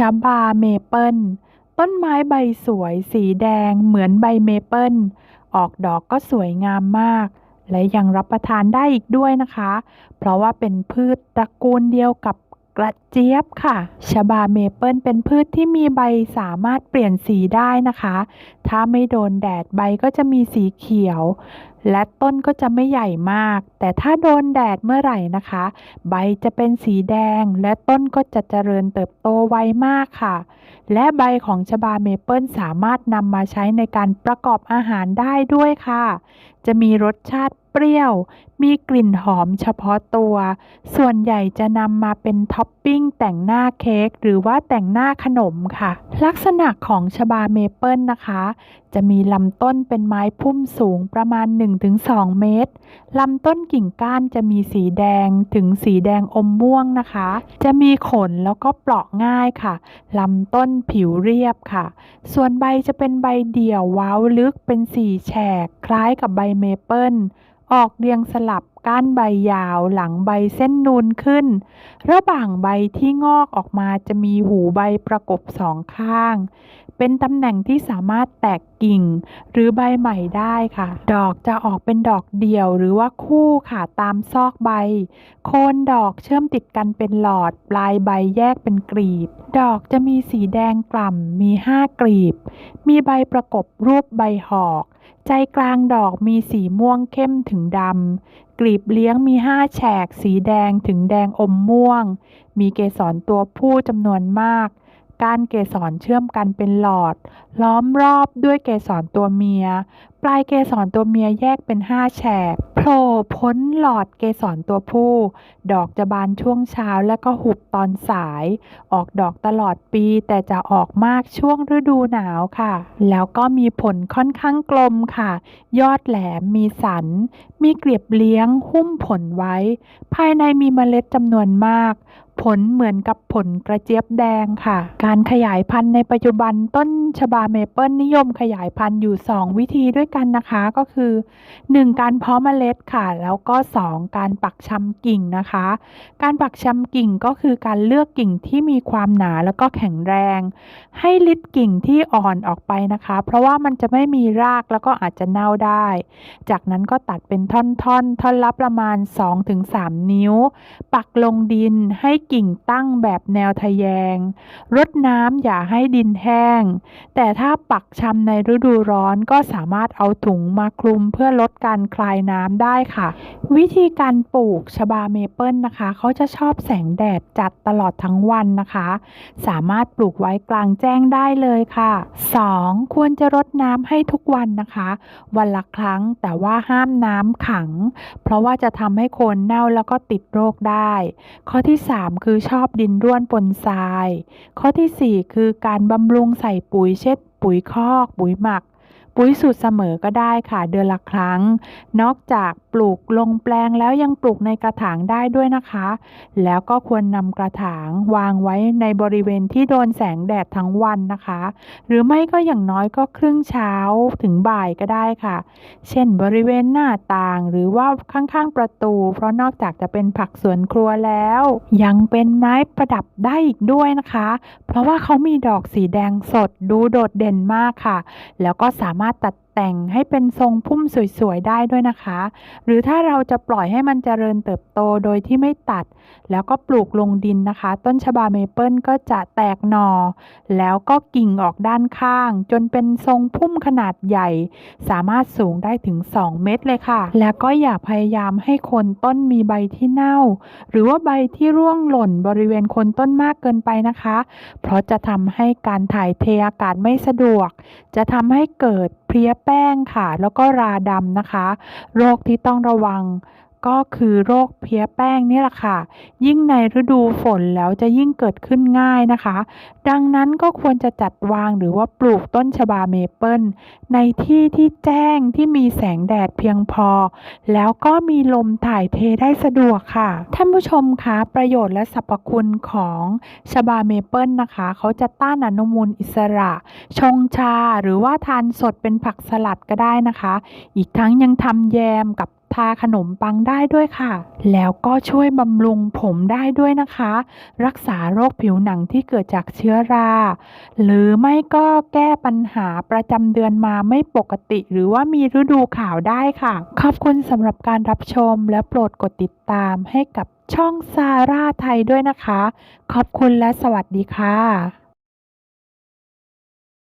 ชบาเมเปิลต้นไม้ใบสวยสีแดงเหมือนใบเมเปิลออกดอกก็สวยงามมาก และยังรับประทานได้อีกด้วยนะคะ เพราะว่าเป็นพืชตระกูลเดียวกับกระ เจี๊ยบค่ะ ชบาเมเปิลเป็นพืชที่มีใบสามารถเปลี่ยนสีได้นะคะ ถ้าไม่โดนแดดใบก็จะมีสีเขียว และต้นก็จะไม่ใหญ่มาก แต่ถ้าโดนแดดเมื่อไหร่นะคะ ใบจะเป็นสีแดง และต้นก็จะเจริญเติบโตไวมากค่ะ และใบของชบาเมเปิลสามารถนำมาใช้ในการประกอบอาหารได้ด้วยค่ะ จะมีรสชาติเปรี้ยว มีกลิ่นหอมเฉพาะตัว ส่วนใหญ่จะนำมาเป็นท็อปปิ้งแต่งหน้าเค้กหรือว่าแต่งหน้าขนมค่ะ ลักษณะของชบาเมเปิลนะคะ จะมีลำต้นเป็นไม้พุ่มสูงประมาณ 1-2 เมตรลำต้นกิ่งก้านจะมีสีแดงถึงสีแดงอมม่วงนะคะ จะมีขนแล้วก็เปราะง่ายค่ะลำต้นผิวเรียบค่ะ ส่วนใบจะเป็นใบเดี่ยวว้าวลึกเป็นสีแฉก คล้ายกับใบเมเปิลออกเรียงสลับ ก้านใบยาวหลังใบเส้นนูนขึ้น ระหว่างใบที่งอกออกมาจะมีหูใบประกบสองข้าง เป็นตำแหน่งที่สามารถแตกกิ่ง หรือใบใหม่ได้ค่ะ ดอกจะออกเป็นดอกเดี่ยวหรือว่าคู่ค่ะตามซอกใบ โคนดอกเชื่อมติดกันเป็นหลอด ปลายใบแยกเป็นกลีบ ดอกจะมีสีแดงกล่ำ มีห้ากลีบ มีใบประกบรูปใบหอก ใจกลางดอกมีสีม่วงเข้มถึงดำ กลีบเลี้ยงมีห้าแฉก สีแดงถึงแดงอมม่วง มีเกสรตัวผู้จำนวนมาก ก้านเกสรเชื่อมกันเป็นหลอด ล้อมรอบด้วยเกสรตัวเมีย ปลายเกสรตัวเมียแยกเป็นห้าแฉกโผล่พ้นหลอดเกสรตัวผู้ ดอกจะบานช่วงเช้าและก็หุบตอนสาย ออกดอกตลอดปีแต่จะออกมากช่วงฤดูหนาวค่ะ แล้วก็มีผลค่อนข้างกลมค่ะ ยอดแหลมมีสัน มีเกลียบเลี้ยงหุ้มผลไว้ ภายในมีเมล็ดจำนวนมาก ผลเหมือนกับผลกระเจี๊ยบแดงค่ะ การขยายพันธุ์ในปัจจุบันต้นชบาเมเปิลนิยมขยายพันธุ์อยู่ 2 วิธีด้วยกันนะคะก็คือ 1. การเพาะเมล็ดค่ะ แล้วก็ 2. การปักชำกิ่งนะคะ การปักชำกิ่งก็คือการเลือกกิ่งที่มีความหนาแล้วก็แข็งแรง ให้ลิดกิ่งที่อ่อนออกไปนะคะ เพราะว่ามันจะไม่มีรากแล้วก็อาจจะเน่าได้ จากนั้นก็ตัดเป็นท่อนๆ ท่อนละประมาณ 2-3 นิ้ว ปักลงดินให้กิ่งตั้งแบบแนวทะแยง รดน้ำอย่าให้ดินแห้ง แต่ถ้าปักชำในฤดูร้อนก็สามารถเอาถุงมาคลุมเพื่อลดการคลายน้ำได้ค่ะ วิธีการปลูกชบาเมเปิลนะคะ เขาจะชอบแสงแดดจัดตลอดทั้งวันนะคะ สามารถปลูกไว้กลางแจ้งได้เลยค่ะ 2. ควรจะรดน้ำให้ทุกวันนะคะ วันละครั้งแต่ว่าห้ามน้ำขัง เพราะว่าจะทำให้โคนเน่าแล้วก็ติดโรคได้ ข้อที่ 3คือชอบดินร่วนปนทราย ข้อทีสี่ 4 คือการบำรุงใส่ปุ๋ยเช่นปุ๋ยคอก ปุ๋ยหมัก ปุ๋ยสูตรเสมอก็ได้ค่ะ เดือนละครั้ง นอกจากปลูกลงแปลงแล้วยังปลูกในกระถางได้ด้วยนะคะ แล้วก็ควรนำกระถางวางไว้ในบริเวณที่โดนแสงแดดทั้งวันนะคะ หรือไม่ก็อย่างน้อยก็ครึ่งเช้าถึงบ่ายก็ได้ค่ะ เช่นบริเวณหน้าต่างหรือว่าข้างๆประตู เพราะนอกจากจะเป็นผักสวนครัวแล้ว ยังเป็นไม้ประดับได้อีกด้วยนะคะ เพราะว่าเขามีดอกสีแดงสดดูโดดเด่นมากค่ะ แล้วก็สามารถตัด แต่งให้เป็นทรงพุ่มสวยๆได้ด้วยนะคะ หรือถ้าเราจะปล่อยให้มันเจริญเติบโตโดยที่ไม่ตัด แล้วก็ปลูกลงดินนะคะ ต้นชบาเมเปิลก็จะแตกหน่อ แล้วก็กิ่งออกด้านข้าง จนเป็นทรงพุ่มขนาดใหญ่ สามารถสูงได้ถึง 2 เมตรเลยค่ะ แล้วก็อย่าพยายามให้คนต้นมีใบที่เน่า หรือว่าใบที่ร่วงหล่นบริเวณคนต้นมากเกินไปนะคะ เพราะจะทำให้การถ่ายเทอากาศไม่สะดวก จะทำให้เกิด เพลี้ยแป้งค่ะ แล้วก็ราดำนะคะ โรคที่ต้องระวัง ก็คือโรคเพี้ยแป้งนี่แหละค่ะ ยิ่งในฤดูฝนแล้วจะยิ่งเกิดขึ้นง่ายนะคะ ดังนั้นก็ควรจะจัดวางหรือว่าปลูกต้นชบาเมเปิลในที่ที่แจ้งที่มีแสงแดดเพียงพอ แล้วก็มีลมถ่ายเทได้สะดวกค่ะ ท่านผู้ชมคะประโยชน์และสรรพคุณของชบาเมเปิลนะคะ เขาจะต้านอนุมูลอิสระ ชงชาหรือว่าทานสดเป็นผักสลัดก็ได้นะคะ อีกทั้งยังทำแยมกับ ทาขนมปังได้ด้วยค่ะ แล้วก็ช่วยบำรุงผมได้ด้วยนะคะ รักษาโรคผิวหนังที่เกิดจากเชื้อรา หรือไม่ก็แก้ปัญหาประจำเดือนมาไม่ปกติ หรือว่ามีฤดูขาวได้ค่ะ ขอบคุณสำหรับการรับชมและโปรดกดติดตามให้กับช่องซาร่าไทยด้วยนะคะ ขอบคุณและสวัสดีค่ะ